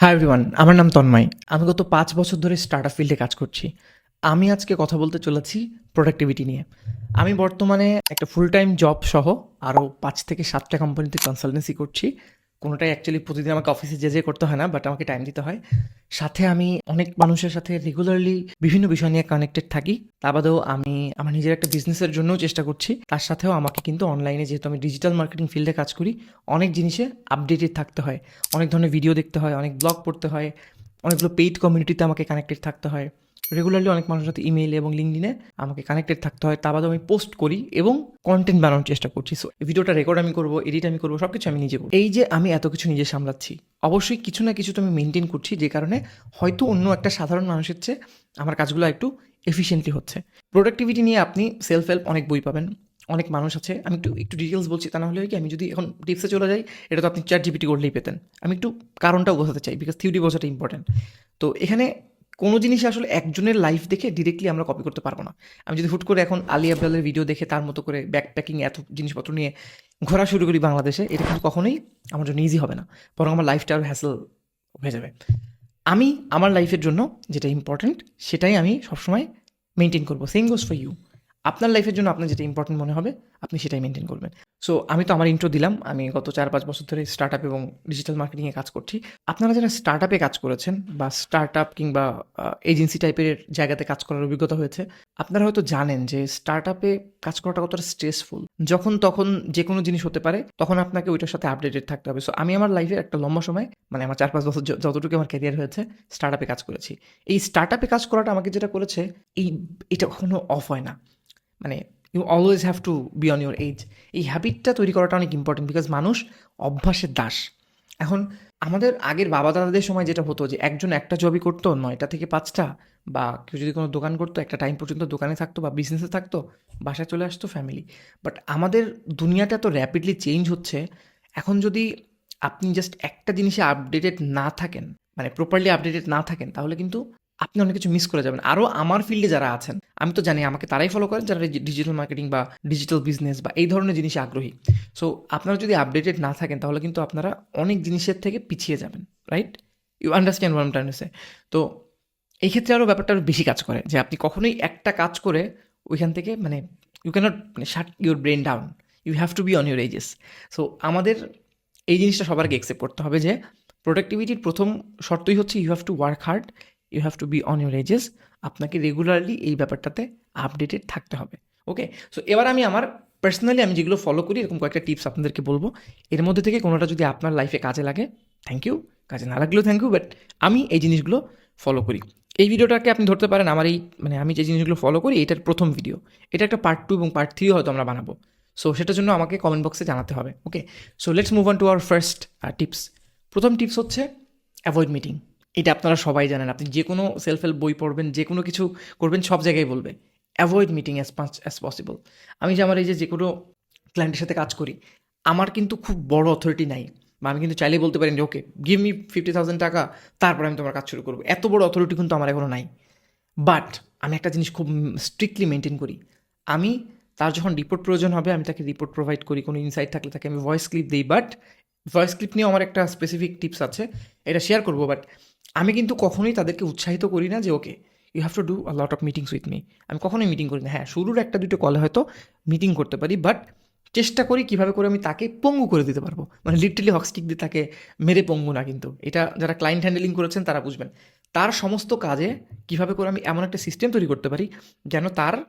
Hi everyone আমার নাম তন্ময়। আমি গত পাঁচ বছর ধরে স্টার্টআপ ফিল্ডে কাজ করছি। আমি আজকে কথা বলতে চলেছি প্রোডাক্টিভিটি নিয়ে। আমি বর্তমানে একটা ফুল টাইম জব সহ আরও পাঁচ থেকে সাতটা কোম্পানিতে কনসালটেন্সি করছি। কোনোটাই অ্যাকচুয়ালি প্রতিদিন আমাকে অফিসে যে যে করতে হয় না বাট আমাকে টাইম দিতে হয়। সাথে আমি অনেক মানুষের সাথে রেগুলারলি বিভিন্ন বিষয় নিয়ে কানেক্টেড থাকি। তা বাদেও আমি আমার নিজের একটা বিজনেসের জন্যও চেষ্টা করছি। তার সাথেও আমাকে কিন্তু অনলাইনে যেহেতু আমি ডিজিটাল মার্কেটিং ফিল্ডে কাজ করি, অনেক জিনিসে আপডেটেড থাকতে হয়। অনেক ধরনের ভিডিও দেখতে হয়, অনেক ব্লগ পড়তে হয়, অনেকগুলো পেইড কমিউনিটিতে আমাকে কানেক্টেড থাকতে হয়। রেগুলারলি অনেক মানুষের সাথে ইমেইল এবং লিঙ্কডিনে আমাকে কানেক্টেড থাকতে হয়। তা বাদেও আমি পোস্ট করি এবং কন্টেন্ট বানানোর চেষ্টা করছি। সো ভিডিওটা রেকর্ড আমি করব এডিট আমি করব সব কিছু আমি নিজে করব এই যে আমি এত কিছু নিজে সামলাচ্ছি, অবশ্যই কিছু না কিছু তো আমি মেনটেন করছি যে কারণে হয়তো অন্য একটা সাধারণ মানুষের চেয়ে আমার কাজগুলো একটু এফিসিয়েন্টলি হচ্ছে। প্রোডাক্টিভিটি নিয়ে আপনি সেলফ হেল্প অনেক বই পাবেন, অনেক মানুষ আছে। আমি একটু একটু ডিটেলস বলছি, তা না হলে কি, আমি যদি এখন টিপসে চলে যাই, এটা তো আপনি চ্যাট জিপিটি করলেই পেতেন। আমি একটু কারণটাও বোঝাতে চাই বিকজ থিওরি বোঝাটা ইম্পর্টেন্ট তো এখানে কোনো জিনিস আসলে একজনের লাইফ দেখে ডিরেক্টলি আমরা কপি করতে পারব না। আমি যদি হুট করে এখন আলী আবদালের ভিডিও দেখে তার মতো করে ব্যাকপ্যাকিং এত জিনিসপত্র নিয়ে ঘোরা শুরু করি বাংলাদেশে, এটা কিন্তু কখনোই আমার জন্য ইজি হবে না। বরং আমার লাইফটা আরও হ্যাসেল হয়ে যাবে। আমি আমার লাইফের জন্য যেটা ইম্পর্ট্যান্ট সেটাই আমি সবসময় মেনটেন করব। সেম গোস ফর ইউ আপনার লাইফের জন্য আপনার যেটা ইম্পর্টেন্ট মনে হবে, আপনি সেটাই মেনটেন করবেন। সো আমি তো আমার ইন্ট্রো দিলাম, আমি গত চার পাঁচ বছর ধরে স্টার্ট আপ এবং ডিজিটাল মার্কেটিংয়ে কাজ করছি। আপনারা যারা স্টার্ট আপে কাজ করেছেন বা স্টার্ট আপ কিংবা এজেন্সি টাইপের জায়গাতে কাজ করার অভিজ্ঞতা হয়েছে, আপনারা হয়তো জানেন যে স্টার্ট আপে কাজ করাটা কতটা স্ট্রেসফুল যখন তখন যে কোনো জিনিস হতে পারে, তখন আপনাকে ওইটার সাথে আপডেটেড থাকতে হবে। সো আমি আমার লাইফে একটা লম্বা সময় মানে আমার চার পাঁচ বছর যতটুকু আমার ক্যারিয়ার হয়েছে স্টার্ট আপে কাজ করেছি। এই স্টার্ট আপে কাজ করাটা আমাকে যেটা করেছে, এই, এটা কখনো অফ হয় না। মানে you always have to be on your edge এই হ্যাবিটটা তৈরি করাটা অনেক ইম্পর্টেন্ট বিকজ মানুষ অভ্যাসের দাস। এখন আমাদের আগের বাবা দাদাদের সময় যেটা হতো যে একজন একটা জবই করতো, নয়টা থেকে পাঁচটা বা কেউ যদি কোনো দোকান করতো, একটা টাইম পর্যন্ত দোকানে থাকতো বা বিজনেসে থাকতো, বাসায় চলে আসতো ফ্যামিলি বাট আমাদের দুনিয়াটা তো র্যাপিডলি চেঞ্জ হচ্ছে, এখন যদি আপনি জাস্ট একটা জিনিসে আপডেটেড না থাকেন মানে প্রপারলি আপডেটেড না থাকেন, তাহলে কিন্তু আপনি অনেক কিছু মিস করে যাবেন। আরও আমার ফিল্ডে যারা আছেন, আমি তো জানি আমাকে তারাই ফলো করেন যারা ডিজিটাল মার্কেটিং বা ডিজিটাল বিজনেস বা এই ধরনের জিনিসে আগ্রহী। সো আপনারা যদি আপডেটেড না থাকেন, তাহলে কিন্তু আপনারা অনেক জিনিসের থেকে পিছিয়ে যাবেন right you understand one time তো এই ক্ষেত্রে আরও ব্যাপারটা আরও বেশি কাজ করে যে আপনি কখনোই একটা কাজ করে ওইখান থেকে মানে ইউ ক্যানট মানে shut your brain down you have to be on your edges so আমাদের এই জিনিসটা সবার আগে অ্যাকসেপ্ট করতে হবে যে প্রোডাক্টিভিটির প্রথম শর্তই হচ্ছে you have to work hard you have to be on your edges আপনাকে রেগুলারলি এই ব্যাপারটাতে আপডেটেড থাকতে হবে। ওকে সো এবার আমি আমার পার্সোনালি আমি যেগুলো ফলো করি, এরকম কয়েকটা টিপস আপনাদেরকে বলব। এর মধ্যে থেকে কোনোটা যদি আপনার লাইফে কাজে লাগে থ্যাংক ইউ কাজে না লাগলেও থ্যাংক ইউ বাট আমি এই জিনিসগুলো ফলো করি। এই ভিডিওটাকে আপনি ধরতে পারেন, আমার এই মানে আমি যে জিনিসগুলো ফলো করি, এটার প্রথম ভিডিও এটা একটা পার্ট টু এবং পার্ট থ্রিও হয়তো আমরা বানাবো। সো সেটার জন্য আমাকে কমেন্ট বক্সে জানাতে হবে। Okay so let's move on to our first tips প্রথম টিপস হচ্ছে অ্যাভয়েড মিটিং এটা আপনারা সবাই জানেন। আপনি যে কোনো সেলফ হেল্প বই পড়বেন যে কোনো কিছু করবেন, সব জায়গায় বলবে। Avoid meeting as much as possible আমি যে আমার এই যে যে কোনো ক্লায়েন্টের সাথে কাজ করি, আমার কিন্তু খুব বড় অথরিটি নাই। বা আমি কিন্তু চাইলেই বলতে পারি যে okay give me fifty thousand টাকা, তারপর আমি তোমার কাজ শুরু করব। এত বড় অথরিটি কিন্তু আমার এখনও নাই। বাট আমি একটা জিনিস খুব স্ট্রিক্টলি মেনটেন করি। আমি, তার যখন রিপোর্ট প্রয়োজন হবে, আমি তাকে রিপোর্ট প্রোভাইড করি। কোনো ইনসাইট থাকলে তাকে আমি ভয়েস ক্লিপ দিই। বাট ভয়েস ক্লিপ নিয়ে আমার একটা স্পেসিফিক টিপস আছে। এটা শেয়ার করব বাট আমি কিন্তু কখনোই তাদেরকে উৎসাহিত করি না যে, okay you have to do a lot of meetings with me আমি কখনোই মিটিং করি না। হ্যাঁ শুরুর একটা দুটো কলে হয়তো মিটিং করতে পারি বাট চেষ্টা করি কীভাবে করে আমি তাকে পঙ্গু করে দিতে পারব। মানে লিটারালি হকস্টিক দিয়ে তাকে মেরে পঙ্গু না কিন্তু। এটা যারা ক্লায়েন্ট হ্যান্ডেলিং করেছেন তারা বুঝবেন। তার সমস্ত কাজে কীভাবে করে আমি এমন একটা সিস্টেম তৈরি করতে পারি যেন তার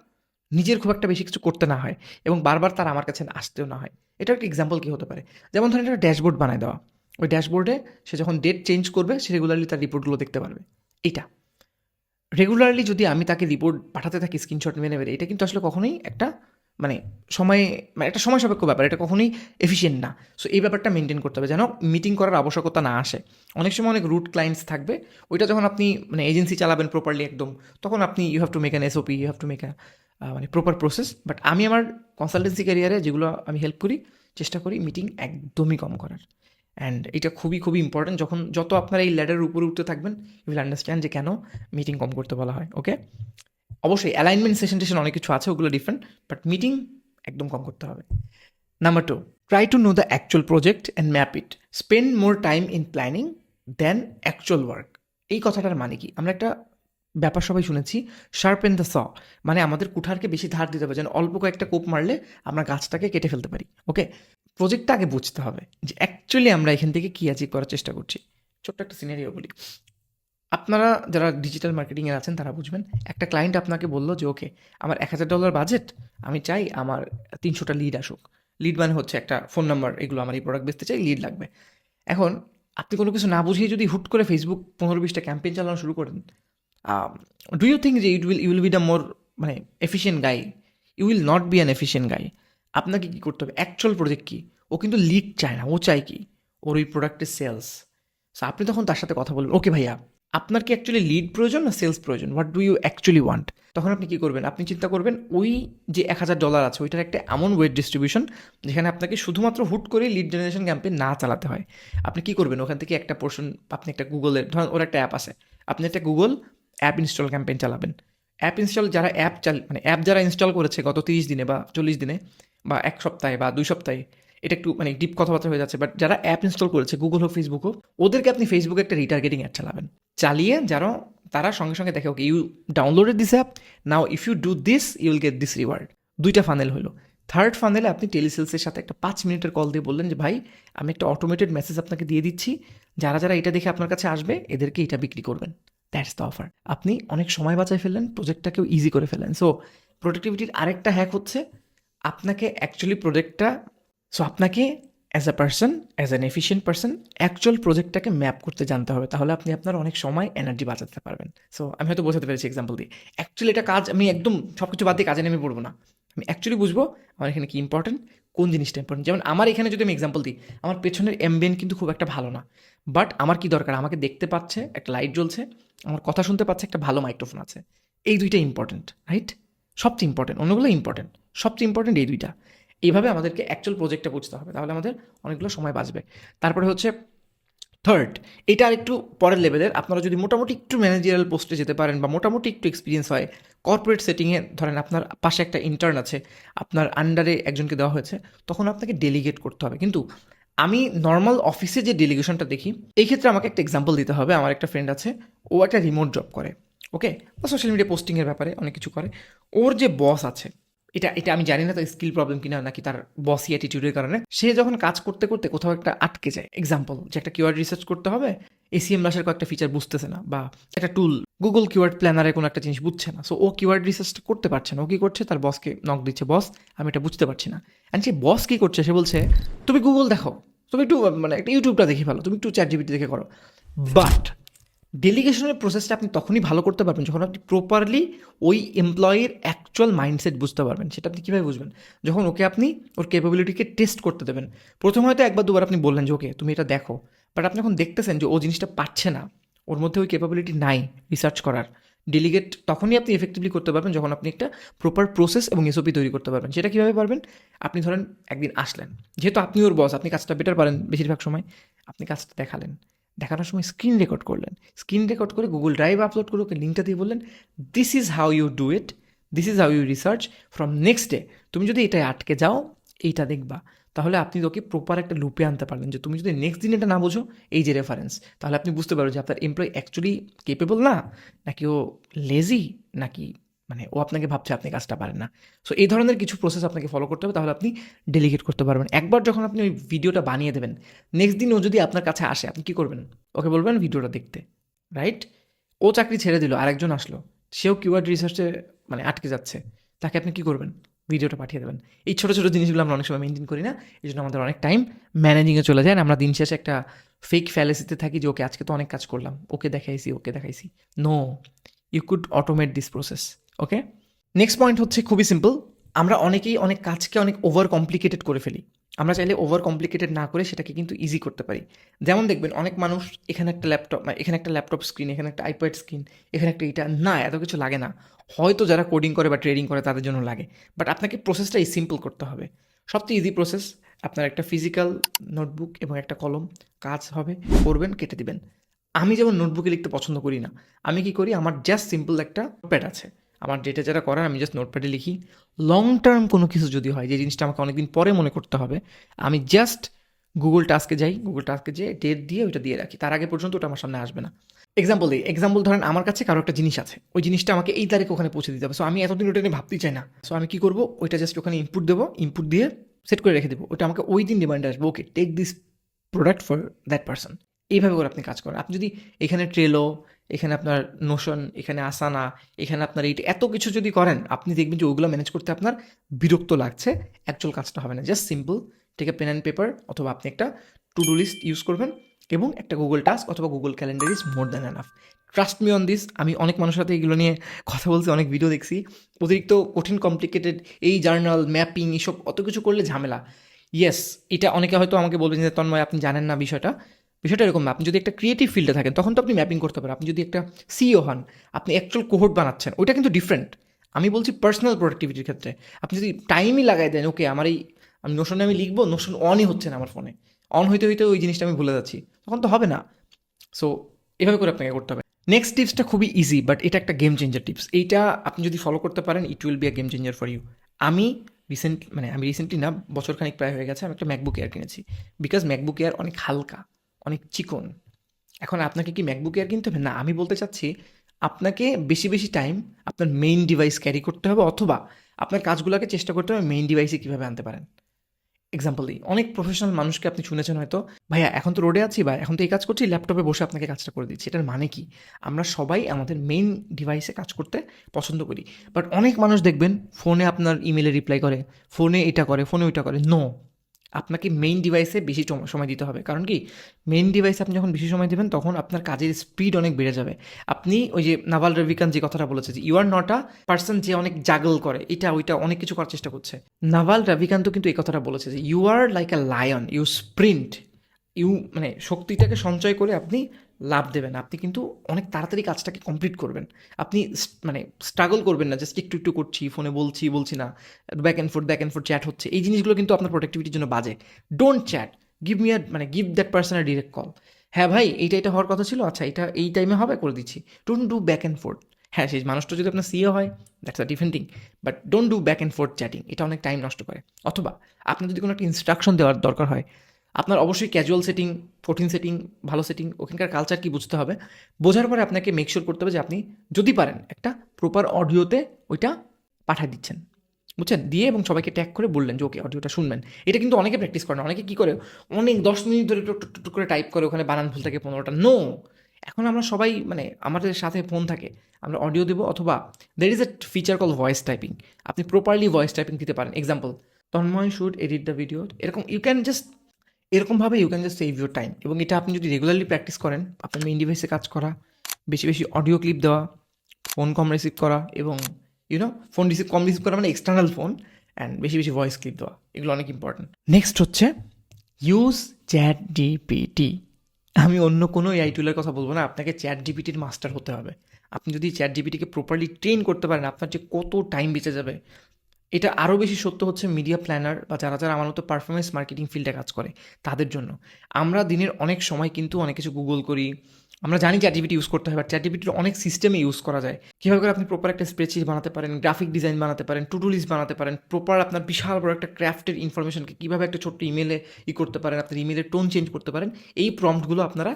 নিজের খুব একটা বেশি কিছু করতে না হয় এবং বারবার তার আমার কাছে আসতেও না হয়। এটা একটা এক্সাম্পল কী হতে পারে? যেমন ধরেন একটা ড্যাশবোর্ড বানায় দেওয়া। ওই ড্যাশবোর্ডে সে যখন ডেট চেঞ্জ করবে, সে রেগুলারলি তার রিপোর্টগুলো দেখতে পারবে। এটা। রেগুলারলি যদি আমি তাকে রিপোর্ট পাঠাতে থাকি স্ক্রিনশট মেনে মেরে, এটা কিন্তু আসলে কখনোই একটা মানে সময় মানে একটা সময় সাপেক্ষ ব্যাপার। এটা কখনোই এফিসিয়েন্ট না। সো এই ব্যাপারটা মেনটেন করতে হবে। যেন মিটিং করার আবশ্যকতা না আসে। অনেক সময় অনেক রুট ক্লায়েন্টস থাকবে। ওইটা যখন আপনি মানে এজেন্সি চালাবেন প্রপারলি একদম, তখন আপনি you have to make an SOP you have to make মানে প্রপার প্রসেস বাট আমি আমার কনসালটেন্সি ক্যারিয়ারে যেগুলো আমি হেল্প করি, চেষ্টা করি মিটিং একদমই কম করার। অ্যান্ড এটা খুবই খুবই ইম্পর্টেন্ট যখন যত আপনারা এই ল্যাডারের উপরে উঠতে থাকবেন ইউ উইল আন্ডারস্ট্যান্ড যে কেন মিটিং কম করতে বলা হয় ওকে অবশ্যই অ্যালাইনমেন্ট সেশন টেশন অনেক কিছু আছে, ওগুলো ডিফারেন্ট বাট মিটিং একদম কম করতে হবে। Number two try to know the actual project and map it spend more time in planning than actual work এই কথাটার মানে কি? আমরা একটা ব্যাপার সবাই শুনেছি শার্প এন দ্য স মানে আমাদের কুঠারকে বেশি ধার দিতে হবে, যেন অল্প কয়েকটা কোপ মারলে আমরা গাছটাকে কেটে ফেলতে পারি ওকে প্রজেক্টটা আগে বুঝতে হবে যে অ্যাকচুয়ালি আমরা এখান থেকে কী অ্যাচিভ করার চেষ্টা করছি। ছোট্ট একটা সিনারিও বলি। আপনারা যারা ডিজিটাল মার্কেটিংয়ে আছেন, তারা বুঝবেন, একটা ক্লায়েন্ট আপনাকে বলল যে ওকে আমার এক হাজার ডলার বাজেট আমি চাই আমার তিনশোটা লিড আসুক। লিড মানে হচ্ছে একটা ফোন নাম্বার এগুলো আমার এই প্রোডাক্ট বেচতে চাই লিড লাগবে। এখন আপনি কোনো কিছু না বুঝিয়ে যদি হুট করে ফেসবুক পনেরো বিশটা ক্যাম্পেইন চালানো শুরু করেন ডু ইউ থিঙ্ক যে it will you will be the more মানে efficient guy you will not be an efficient guy আপনাকে কী করতে হবে? অ্যাকচুয়াল প্রজেক্ট কী? ও কিন্তু লিড চায় না। ও চায় কি? ওর ওই প্রোডাক্টের সেলস সো আপনি তখন তার সাথে কথা বলবেন। ওকে ভাইয়া, আপনার কি অ্যাকচুয়ালি লিড প্রয়োজন না সেলস প্রয়োজন? What do you actually want তখন আপনি কী করবেন? আপনি চিন্তা করবেন, ওই যে এক হাজার ডলার আছে, ওইটার একটা এমন ওয়েট ডিস্ট্রিবিউশন যেখানে আপনাকে শুধুমাত্র হুট করে লিড জেনারেশন ক্যাম্পেইন না চালাতে হয়। আপনি কী করবেন? ওখান থেকে একটা পোর্শন আপনি একটা গুগলের ধরেন ওর একটা অ্যাপ আছে। আপনি একটা গুগল অ্যাপ ইনস্টল ক্যাম্পেইন চালাবেন। অ্যাপ ইনস্টল যারা অ্যাপ চাল মানে অ্যাপ যারা ইনস্টল করেছে গত তিরিশ দিনে বা চল্লিশ দিনে বা এক সপ্তাহে বা দুই সপ্তাহে, এটা একটু মানে ডিপ কথাবার্তা হয়ে যাচ্ছে বাট যারা অ্যাপ ইনস্টল করেছে গুগল হোক ফেসবুক হোক, ওদেরকে আপনি ফেসবুকে একটা রিটার্গেটিং অ্যাড চালাবেন। চালিয়ে যারা তারা সঙ্গে সঙ্গে দেখে okay you downloaded this app now if you do this you will get this reward দুইটা ফানেল হলো। থার্ড ফানেলে আপনি টেলিসেলসের সাথে একটা পাঁচ মিনিটের কল দিয়ে বললেন যে, ভাই, আমি একটা অটোমেটেড মেসেজ আপনাকে দিয়ে দিচ্ছি। যারা যারা এটা দেখে আপনার কাছে আসবে, এদেরকে এটা বিক্রি করবেন। দ্যাটস দ্য অফার আপনি অনেক সময় বাঁচায় ফেললেন প্রজেক্টটাকেও ইজি করে ফেললেন। সো প্রোডাক্টিভিটির আরেকটা হ্যাক হচ্ছে আপনাকে অ্যাকচুয়ালি প্রজেক্টটা সো আপনাকে as a person as an efficient person actual প্রজেক্টটাকে map করতে জানতে হবে। তাহলে আপনি আপনার অনেক সময় এনার্জি বাঁচাতে পারবেন। সো আমি হয়তো বোঝাতে পেরেছি এক্সাম্পল দিয়ে। অ্যাকচুয়ালি এটা কাজ আমি একদম সব কিছু বাদ দিয়ে কাজে নেমে পড়ব না। আমি অ্যাকচুয়ালি বুঝব আমার এখানে কি ইম্পর্টেন্ট কোন জিনিসটা ইম্পর্টেন্ট যেমন আমার এখানে যদি আমি এক্সাম্পল দিই, আমার পেছনের এমবিএন কিন্তু খুব একটা ভালো না। বাট আমার কি দরকার? আমাকে দেখতে পাচ্ছে, একটা লাইট জ্বলছে, আমার কথা শুনতে পাচ্ছে, একটা ভালো মাইক্রোফোন আছে। এই দুইটা ইম্পর্টেন্ট রাইট সবচেয়ে ইম্পর্টেন্ট অন্যগুলো ইম্পর্টেন্ট সবচেয়ে ইম্পর্টেন্ট এই দুইটা। এইভাবে আমাদেরকে অ্যাকচুয়াল প্রজেক্টটা বুঝতে হবে, তাহলে আমাদের অনেকগুলো সময় বাঁচবে। তারপরে হচ্ছে থার্ড এটা একটু পরের লেভেলের আপনারা যদি মোটামুটি একটু ম্যানেজারিয়াল পোস্টে যেতে পারেন বা মোটামুটি একটু এক্সপিরিয়েন্স হয় কর্পোরেট সেটিংয়ে ধরেন আপনার পাশে একটা ইন্টার্ন আছে, আপনার আন্ডারে একজনকে দেওয়া হয়েছে, তখন আপনাকে ডেলিগেট করতে হবে। কিন্তু আমি নর্মাল অফিসে যে ডেলিগেশনটা দেখি, এই ক্ষেত্রে আমাকে একটা এক্সাম্পল দিতে হবে। আমার একটা ফ্রেন্ড আছে, ও একটা রিমোট জব করে ওকে বা সোশ্যাল মিডিয়া পোস্টিংয়ের ব্যাপারে অনেক কিছু করে। ওর যে বস আছে এটা এটা আমি জানি না তার স্কিল প্রবলেম কিনা নাকি তার বসি অ্যাটিটিউডের কারণে। সে যখন কাজ করতে করতে কোথাও একটা আটকে যায়। এক্সাম্পল যে একটা কিওয়ার্ড রিসার্চ করতে হবে এসিএম রাসের কয়েকটা ফিচার বুঝতেছে না বা একটা টুল গুগল কিওয়ার্ড প্ল্যানারে কোনো একটা জিনিস বুঝছে না। সো ও কিওয়ার্ড রিসার্চটা করতে পারছে না। ও কী করছে? তার বসকে নক দিচ্ছে। বস আমি এটা বুঝতে পারছি না। অ্যান্ড সে বস কী করছে? সে বলছে, তুমি গুগল দেখো তুমি একটু মানে একটা ইউটিউবটা দেখে ফেলো। তুমি একটু চ্যাট জিবিটি দেখে করো। বাট ডেলিগেশনের প্রসেসটা আপনি তখনই ভালো করতে পারবেন যখন আপনি প্রপারলি ওই এমপ্লয়ির অ্যাকচুয়াল মাইন্ডসেট বুঝতে পারবেন। সেটা আপনি কীভাবে বুঝবেন? যখন ওকে আপনি ওর ক্যাপাবিলিটিকে টেস্ট করতে দেবেন। প্রথম হয়তো একবার দুবার আপনি বললেন যে, ওকে, তুমি এটা দেখো। বাট আপনি এখন দেখতেছেন যে, ও জিনিসটা পাচ্ছে না। ওর মধ্যে ওই ক্যাপাবিলিটি নাই রিসার্চ করার। ডেলিগেট তখনই আপনি এফেক্টিভলি করতে পারবেন যখন আপনি একটা প্রপার প্রসেস এবং এসওপি তৈরি করতে পারবেন। সেটা কীভাবে পারবেন? আপনি ধরেন একদিন আসলেন। যেহেতু আপনি ওর বস আপনি কাজটা বেটার পারেন বেশিরভাগ সময়। আপনি কাজটা দেখালেন। দেখানোর সময় স্ক্রিন রেকর্ড করলেন। স্ক্রিন রেকর্ড করে গুগল ড্রাইভ আপলোড করে ওকে লিঙ্কটা দিয়ে বললেন this is how you do it this is how you research from next day তুমি যদি এটাই আটকে যাও, এইটা দেখবা। তাহলে আপনি তোকে প্রপার একটা লুপে আনতে পারবেন যে তুমি যদি নেক্সট দিন এটা না বোঝো, এই যে রেফারেন্স তাহলে আপনি বুঝতে পারবেন যে আপনার এমপ্লয় অ্যাকচুয়ালি কেপেবল না? নাকি ও লেজি নাকি মানে ও আপনাকে ভাবছে আপনি কাজটা পারেন না। সো এই ধরনের কিছু প্রসেস আপনাকে ফলো করতে হবে, তাহলে আপনি ডেলিগেট করতে পারবেন। একবার যখন আপনি ওই ভিডিওটা বানিয়ে দেবেন নেক্সট দিন ও যদি আপনার কাছে আসে, আপনি কী করবেন? ওকে বলবেন, ভিডিওটা দেখতে। রাইট ও চাকরি ছেড়ে দিল, আরেকজন আসলো। সেও কিওয়ার্ড রিসার্চে মানে আটকে যাচ্ছে। তাকে আপনি কী করবেন? ভিডিওটা পাঠিয়ে দেবেন। এই ছোটো ছোটো জিনিসগুলো আমরা অনেক সময় মেনটেন করি না এই জন্য আমাদের অনেক টাইম ম্যানেজিংয়ে চলে যায়। আমরা দিন শেষে একটা ফেক ফ্যালেসিতে থাকি যে, ওকে, আজকে তো অনেক কাজ করলাম। ওকে দেখাইছি ওকে দেখাইছি। No you could automate this process okay next point হচ্ছে খুবই সিম্পল আমরা অনেকেই অনেক কাজকে অনেক ওভার কমপ্লিকেটেড করে ফেলি। আমরা চাইলে ওভার কমপ্লিকেটেড না করে সেটাকে কিন্তু ইজি করতে পারি। যেমন দেখবেন, অনেক মানুষ এখানে একটা ল্যাপটপ এখানে একটা ল্যাপটপ স্ক্রিন এখানে একটা আইপ্যাড স্ক্রিন এখানে একটা এটা, না, এত কিছু লাগে না। হয়তো যারা কোডিং করে বা ট্রেডিং করে তাদের জন্য লাগে। বাট আপনাকে প্রসেসটা এই সিম্পল করতে হবে। সবচেয়ে ইজি প্রসেস আপনার একটা ফিজিক্যাল নোটবুক এবং একটা কলম, কাজ হবে, করবেন, কেটে দিবেন। আমি যেমন নোটবুকে লিখতে পছন্দ করি না, আমি কি করি? আমার জাস্ট সিম্পল একটা নোটপ্যাড আছে। আমার যেটা যেটা করার, আমি জাস্ট নোটপ্যাডে লিখি। লং টার্ম কোনো কিছু যদি হয়, যে জিনিসটা আমাকে অনেকদিন পরে মনে করতে হবে, আমি জাস্ট গুগল টাস্কে যাই গুগল টাস্কে যেয়ে ডেট দিয়ে ওইটা দিয়ে রাখি। তার আগে পর্যন্ত ওটা আমার সামনে আসবে না। এক্সাম্পল দিই এক্সাম্পল ধরেন আমার কাছে কারও একটা জিনিস আছে। ওই জিনিসটা আমাকে এই তারিখে ওখানে পৌঁছে দিতে হবে। সো আমি এতদিন ওটা নিয়ে ভাবতেই চাই না। সো আমি কি করব? ওইটা জাস্ট ওখানে ইনপুট দেবো ইনপুট দিয়ে সেট করে রেখে দেবো। ওটা আমাকে ওই দিন রিমাইন্ডার আসবে। Okay take this product for that person এইভাবে করে আপনি কাজ করেন। আপনি যদি এখানে ট্রেলো এখানে আপনার নোশন এখানে আসানা এখানে আপনার এইটা এত কিছু যদি করেন, আপনি দেখবেন যে ওগুলো ম্যানেজ করতে আপনার বিরক্ত লাগছে। অ্যাকচুয়াল কাজটা হবে না। Just simple take a pen and paper অথবা আপনি একটা টু ডু লিস্ট ইউজ করবেন এবং একটা গুগল টাস্ক অথবা Google calendar is more than enough trust me on this আমি অনেক মানুষের সাথে এগুলো নিয়ে কথা বলছি, অনেক ভিডিও দেখছি। অতিরিক্ত কঠিন কমপ্লিকেটেড এই জার্নাল ম্যাপিং এসব অত কিছু করলে ঝামেলা। ইয়েস এটা অনেকে হয়তো আমাকে বলবেন যে, তন্ময়, আপনি জানেন না বিষয়টা। বিষয়টা এরকম, আপনি যদি একটা ক্রিয়েটিভ ফিল্ডে থাকেন, তখন তো আপনি ম্যাপিং করতে পারেন। আপনি যদি একটা সিও হন, আপনি অ্যাকচুয়াল কোহোর্ট বানাচ্ছেন, ওইটা কিন্তু ডিফারেন্ট আমি বলছি পার্সোনাল প্রোডাক্টিভিটির ক্ষেত্রে। আপনি যদি টাইমই লাগাই দেন ওকে আমার এই, আমি নোশনে আমি লিখব নোশন অনই হচ্ছে না আমার ফোনে অন হইতে হইতে ওই জিনিসটা আমি ভুলে যাচ্ছি। তখন তো হবে না। সো এভাবে করে আপনাকে করতে হবে। নেক্সট টিপসটা খুবই ইজি বাট এটা একটা গেম চেঞ্জার টিপস এইটা আপনি যদি ফলো করতে পারেন it will be a game changer for you আমি রিসেন্ট মানে আমি রিসেন্টলি না, বছরখানিক প্রায় হয়ে গেছে, আমি একটা ম্যাকবুক এয়ার কিনেছি। বিকজ ম্যাকবুক এয়ার অনেক হালকা। অনেক চিকন। এখন আপনাকে কি ম্যাকবুক এয়ার কিনতে হবে? না, আমি বলতে চাচ্ছি, আপনাকে বেশি বেশি টাইম আপনার মেইন ডিভাইস ক্যারি করতে হবে অথবা আপনার কাজগুলোকে চেষ্টা করতে হবে মেইন ডিভাইসে কীভাবে আনতে পারেন। এক্সাম্পল দিই অনেক প্রফেশনাল মানুষকে আপনি শুনেছেন হয়তো, ভাইয়া, এখন তো রোডে আছি বা এখন তো এই কাজ করছি ল্যাপটপে বসে আপনাকে কাজটা করে দিচ্ছি। এটার মানে কি? আমরা সবাই আমাদের মেইন ডিভাইসে কাজ করতে পছন্দ করি। বাট অনেক মানুষ দেখবেন ফোনে আপনার ইমেলে রিপ্লাই করে ফোনে এটা করে ফোনে ওইটা করে। নো আপনাকে মেইন ডিভাইসে বেশি সময় দিতে হবে। কারণ কি? মেইন ডিভাইসে আপনি যখন বেশি সময় দেবেন, তখন আপনার কাজের স্পিড অনেক বেড়ে যাবে। আপনি ওই যে নাভাল রবিকান যে কথাটা বলেছে যে you are not a person যে অনেক জাগল করে, এটা ওইটা অনেক কিছু করার চেষ্টা করছে। নাভাল রবিকান্ত কিন্তু এই কথাটা বলেছে যে you are like a lion you sprint you মানে শক্তিটাকে সঞ্চয় করে আপনি লাভ দেবেন। আপনি কিন্তু অনেক তাড়াতাড়ি কাজটাকে কমপ্লিট করবেন। আপনি মানে স্ট্রাগল করবেন না জাস্ট একটু একটু করছি ফোনে বলছি বলছি না back and forth back and forth chat হচ্ছে। এই জিনিসগুলো কিন্তু আপনার প্রোডাক্টিভিটির জন্য বাজে। ডোন্ট চ্যাট গিভ মি আর মানে give that person a direct call হ্যাঁ ভাই, এইটা এটা হওয়ার কথা ছিল আচ্ছা এটা, এই টাইমে হবে, করে দিচ্ছি। Don't do back and forth হ্যাঁ সেই মানুষটা যদি আপনার সিও হয় that's a different thing but don't do back and forth chatting এটা অনেক টাইম নষ্ট করে। অথবা আপনার যদি কোনো একটা ইনস্ট্রাকশন দেওয়ার দরকার হয় আপনার অবশ্যই ক্যাজুয়াল সেটিং কঠিন সেটিং ভালো সেটিং ওখানকার কালচার কি বুঝতে হবে। বোঝার পরে আপনাকে মেক শিওর করতে হবে যে আপনি যদি পারেন একটা প্রপার অডিওতে ওইটা পাঠিয়ে দিচ্ছেন। বুঝছেন? দিয়ে এবং সবাইকে ট্যাগ করে বললেন যে, ওকে অডিওটা শুনবেন। এটা কিন্তু অনেকে প্র্যাকটিস করে না। অনেকে কী করে? অনেক দশ মিনিট ধরে টুক করে টাইপ করে ওখানে বানান ভুল থাকে পনেরোটা। নো এখন আমরা সবাই মানে আমাদের সাথে ফোন থাকে। আমরা অডিও দেবো অথবা there is a feature call voice typing আপনি প্রপারলি ভয়েস টাইপিং দিতে পারেন। Example Tanmoy should edit the video এরকম ইউ ক্যান জাস্ট এরকমভাবে you can just save your time এবং এটা আপনি যদি রেগুলারলি প্র্যাকটিস করেন, আপনার মেইন ডিভাইসে কাজ করা, বেশি বেশি অডিও ক্লিপ দেওয়া ফোন কম রিসিভ করা এবং ইউনো ফোন রিসিভ কম রিসিভ করা মানে এক্সটার্নাল ফোন অ্যান্ড বেশি বেশি ভয়েস ক্লিপ দেওয়া, এগুলো অনেক ইম্পর্টেন্ট নেক্সট হচ্ছে ইউজ চ্যাট ডিপিটি আমি অন্য কোনো এআই টুলের কথা বলব না, আপনাকে চ্যাট জিপিটির মাস্টার হতে হবে। আপনি যদি চ্যাট জিপিটিকে প্রপারলি ট্রেন করতে পারেন, আপনার যে কত টাইম বেঁচে যাবে এটা আরও বেশি সত্য হচ্ছে মিডিয়া প্ল্যানার বা যারা যারা আমার মতো পারফরমেন্স মার্কেটিং ফিল্ডে কাজ করে, তাদের জন্য। আমরা দিনের অনেক সময় কিন্তু অনেক কিছু গুগল করি। আমরা জানি চ্যাট জিপিটি ইউজ করতে হয় বাট চ্যাট জিপিটির অনেক সিস্টেমে ইউজ করা যায়। কীভাবে করে আপনি প্রপার একটা স্প্রেডশিট বানাতে পারেন গ্রাফিক ডিজাইন বানাতে পারেন টু লিস্ট বানাতে পারেন প্রপার আপনার বিশাল বড় একটা ক্রাফটের ইনফরমেশনকে কীভাবে একটা ছোট্ট ইমেলে ই করতে পারেন, আপনার ইমেলের টোন চেঞ্জ করতে পারেন, এই প্রম্পটগুলো আপনারা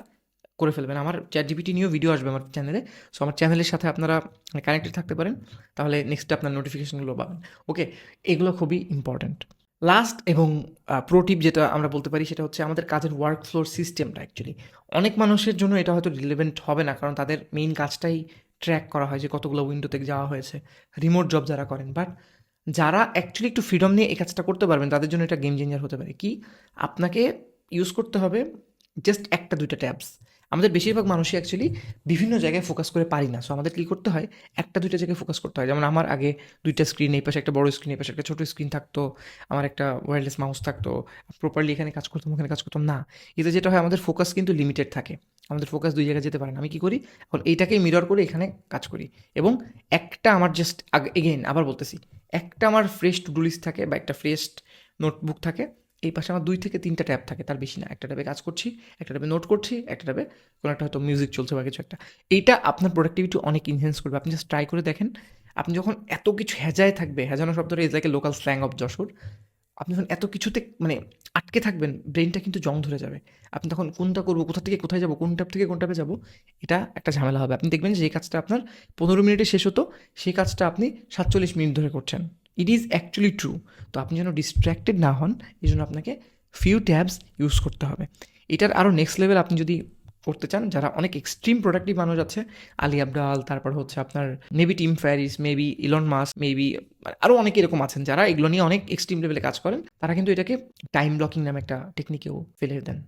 করে ফেলবেন। আমার চ্যাট জিপিটি নিয়েও ভিডিও আসবে আমার চ্যানেলে সো আমার চ্যানেলের সাথে আপনারা কানেক্টেড থাকতে পারেন। তাহলে নেক্সট আপনার নোটিফিকেশনগুলো পাবেন। ওকে এগুলো খুবই ইম্পর্ট্যান্ট লাস্ট এবং প্রোটিপ যেটা আমরা বলতে পারি সেটা হচ্ছে আমাদের কাজের ওয়ার্ক ফ্লোর সিস্টেমটা অ্যাকচুয়ালি অনেক মানুষের জন্য এটা হয়তো রিলেভেন্ট হবে না, কারণ তাদের মেইন কাজটাই ট্র্যাক করা হয় যে কতগুলো উইন্ডোতে যাওয়া হয়েছে রিমোট জব যারা করেন। বাট যারা অ্যাকচুয়ালি একটু ফ্রিডম নিয়ে এই কাজটা করতে পারবেন, তাদের জন্য এটা গেম চেঞ্জার হতে পারে। কি? আপনাকে ইউজ করতে হবে জাস্ট একটা দুইটা ট্যাবস আমাদের বেশিরভাগ মানুষই অ্যাকচুয়ালি বিভিন্ন জায়গায় ফোকাস করে পারি না। সো আমাদের কী করতে হয়? একটা, দুইটা জায়গায় ফোকাস করতে হয়। যেমন আমার আগে দুইটা স্ক্রিন এই পাশে একটা বড় স্ক্রিন এই পাশে একটা ছোটো স্ক্রিন থাকতো, আমার একটা ওয়্যারলেস মাউস থাকতো প্রপারলি এখানে কাজ করতাম, ওখানে কাজ করতাম, না। এতে যেটা হয়, আমাদের ফোকাস কিন্তু লিমিটেড থাকে। আমাদের ফোকাস দুই জায়গায় যেতে পারে না। আমি কী করি? এখন এইটাকেই মিরর করে এখানে কাজ করি। এবং একটা আমার জাস্ট এগেইন আবার বলতেছি, একটা আমার ফ্রেশ টু ডু লিস্ট থাকে বা একটা ফ্রেশ নোটবুক থাকে এই পাশে আমার দুই থেকে তিনটা ট্যাব থাকে, তার বেশি না। একটা ট্যাবে কাজ করছি, একটা ট্যাবে নোট করছি, একটা ট্যাবে কোনো একটা হয়তো মিউজিক চলছে বা কিছু একটা। এইটা আপনার প্রোডাক্টিভিটি অনেক ইনহেন্স করবে। আপনি জাস্ট ট্রাই করে দেখেন, আপনি যখন এত কিছু হেজায় থাকবে, হেজানো শব্দটা is like a local slang of Jessore, আপনি যখন এত কিছুতে মানে আটকে থাকবেন ব্রেনটা কিন্তু জং ধরে যাবে। আপনি তখন কোনটা করব, কোথা থেকে কোথায় যাব, কোন ট্যাপ থেকে কোন ট্যাপে যাব, এটা একটা ঝামেলা হবে। আপনি দেখবেন যে কাজটা আপনার পনেরো মিনিটে শেষ হতো, সেই কাজটা আপনি সাতচল্লিশ মিনিট ধরে করছেন। ইট ইজ অ্যাকচুয়ালি ট্রু তো আপনি যেন ডিস্ট্র্যাক্টেড না হন, এই জন্য আপনাকে ফিউ ট্যাবস ইউজ করতে হবে। এটার আরও নেক্সট লেভেল আপনি যদি করতে চান, যারা অনেক এক্সট্রিম প্রোডাক্টিভ মানুষ আছে, আলী আবদাল, তারপর হচ্ছে আপনার maybe Tim Ferriss maybe Elon Musk maybe আরও অনেকে এরকম আছেন, যারা এগুলো নিয়ে অনেক এক্সট্রিম লেভেলে কাজ করেন, তারা কিন্তু এটাকে টাইম ব্লকিং নামে একটা টেকনিকেও ফেলে দেন।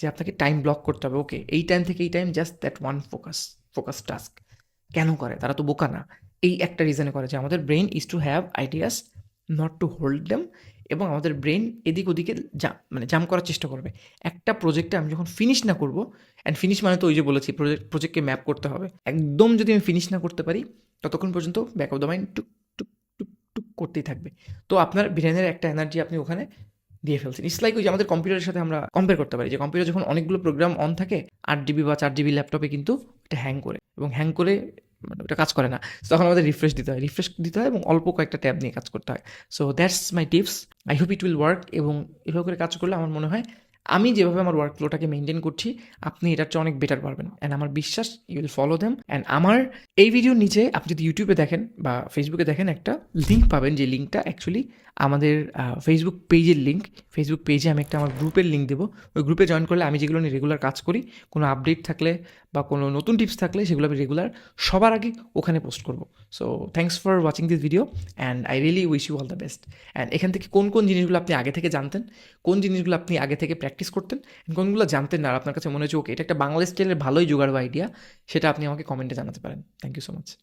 যে আপনাকে টাইম ব্লক করতে হবে। ওকে এই টাইম থেকে এই time just that one focus focus task কেন করে? তারা তো বোকা না। এই একটা রিজনে করে যে আমাদের brain is to have ideas not to hold them এবং আমাদের ব্রেন এদিক ওদিকে জাম মানে জাম করার চেষ্টা করবে। একটা প্রজেক্টে আমি যখন ফিনিশ না করব অ্যান্ড ফিনিশ মানে তো ওই যে বলেছি প্রজেক্ট প্রজেক্টকে ম্যাপ করতে হবে। একদম যদি আমি ফিনিশ না করতে পারি, ততক্ষণ পর্যন্ত ব্যাক অফ দ্য মাইন্ড টুক টুক টুক টুক করতেই থাকবে। তো আপনার ব্রেনের একটা এনার্জি আপনি ওখানে দিয়ে ফেলছেন। ইটস লাইক ওই যে আমাদের কম্পিউটারের সাথে আমরা কম্পেয়ার করতে পারি যে কম্পিউটার যখন অনেকগুলো প্রোগ্রাম অন থাকে, আট জিবি বা চার জিবি ল্যাপটপে কিন্তু এটা হ্যাং করে। এবং হ্যাং করে মানে ওটা কাজ করে না। তখন আমাদের রিফ্রেশ দিতে হয়। রিফ্রেশ দিতে হয় এবং অল্প কয়েকটা ট্যাব নিয়ে কাজ করতে হয়। So that's my tips I hope it will work এবং এভাবে করে কাজ করলে আমার মনে হয় আমি যেভাবে আমার ওয়ার্ক ফ্লোটাকে মেনটেন করছি, আপনি এটার চেয়ে অনেক বেটার পারবেন। অ্যান্ড আমার বিশ্বাস you will follow them and আমার এই ভিডিওর নিচে, আপনি যদি ইউটিউবে দেখেন বা ফেসবুকে দেখেন একটা লিঙ্ক পাবেন, যে লিঙ্কটা অ্যাকচুয়ালি আমাদের ফেসবুক পেজের লিঙ্ক ফেসবুক পেজে আমি একটা আমার গ্রুপের লিঙ্ক দেবো। ওই গ্রুপে জয়েন করলে আমি যেগুলো নিয়ে রেগুলার কাজ করি, কোনো আপডেট থাকলে বা কোনো নতুন টিপস থাকলে সেগুলো আমি রেগুলার সবার আগে ওখানে পোস্ট করব। So thanks for watching this video and I really wish you all the best and এখান থেকে কোন কোন জিনিসগুলো আপনি আগে থেকে জানতেন? কোন জিনিসগুলো আপনি আগে থেকে প্র্যাকটিস করতেন and কোনগুলো জানতেন না। আর আপনার কাছে মনে হচ্ছে ওকে, এটা একটা বাংলা স্টাইলের ভালোই জোগাড় বা আইডিয়া সেটা আপনি আমাকে কমেন্টে জানাতে পারেন। Thank you so much